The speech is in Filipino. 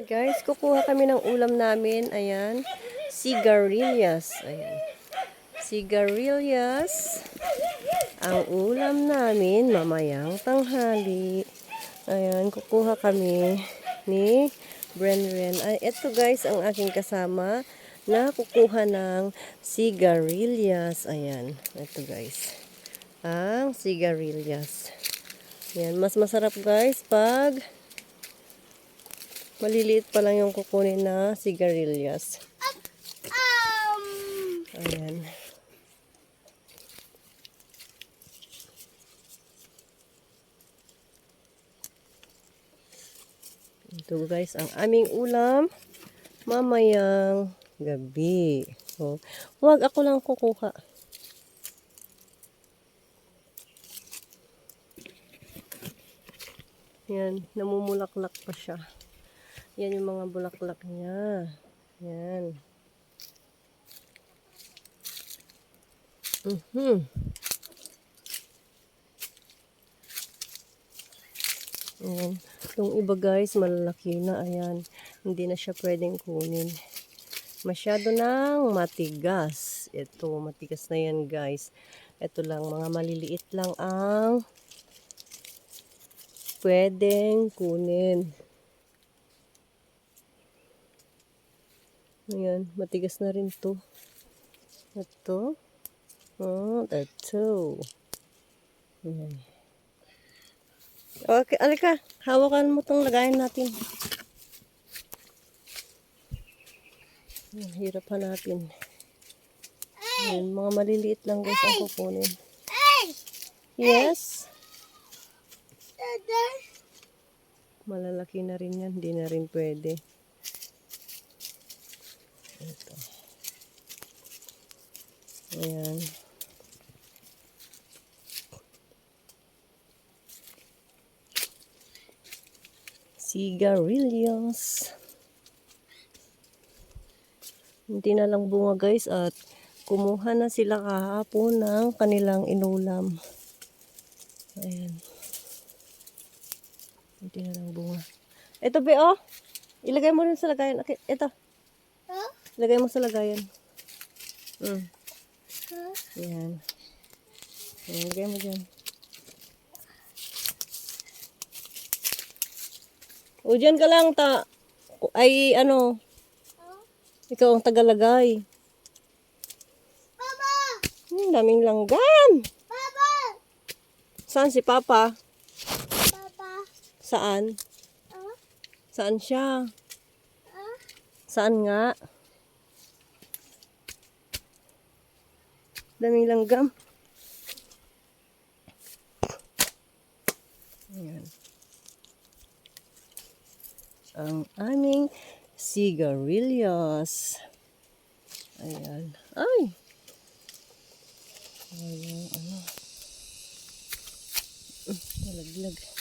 Guys, kukuha kami ng ulam namin. Ayan. Sigarilyas. Ayan. Sigarilyas. Ang ulam namin mamayang tanghali. Ayan, kukuha kami ni Brenren. Ay, ito guys, ang aking kasama na kukuha ng sigarilyas. Ayan, ito guys. Ang sigarilyas. Ayan, mas masarap guys pag Maliliit pa lang yung kukunin na sigarilyas. Ayan. Ito guys, ang aming ulam mamayang gabi. Oh, wag ako lang kukuha. Yan, namumulaklak pa siya. Yan yung mga bulaklak niya. Yan. Mhm. Ayan. Itong iba guys, malalaki na. Ayan. Hindi na siya pwedeng kunin. Masyado nang matigas. Ito, matigas na yan guys. Ito lang, mga maliliit lang ang pwedeng kunin. Ayan, matigas na rin to. Ito. Oh, ito. Ayan. Okay, alika. Hawakan mo tong lagayan natin. Ayan, hirap pa natin. Ayan, mga maliliit lang guys ang kukunin. Yes. Malalaki na rin yan. Hindi na rin pwede. Ito. Ayan. Sigarilyas. Hindi na lang bunga guys at kumuha na sila kahapon ng kanilang inulam. Ayan. Hindi na lang bunga. Ito be oh. Ilagay mo rin sa lagayan. Okay, ito. Ilagay mo sa lagayan. Mm. Yan. Ayan, Ilagay mo dyan. O, dyan ka lang, ta. Ay, ano. Ikaw ang tagalagay. Papa! Hmm, daming langgam. Papa! Saan si Papa? Papa! Saan? Saan siya? Saan nga? Daming langgam. Ayan. Ang aming sigarilyas. Ayan. Ay! Ayan, ano. Mm, Nalaglag.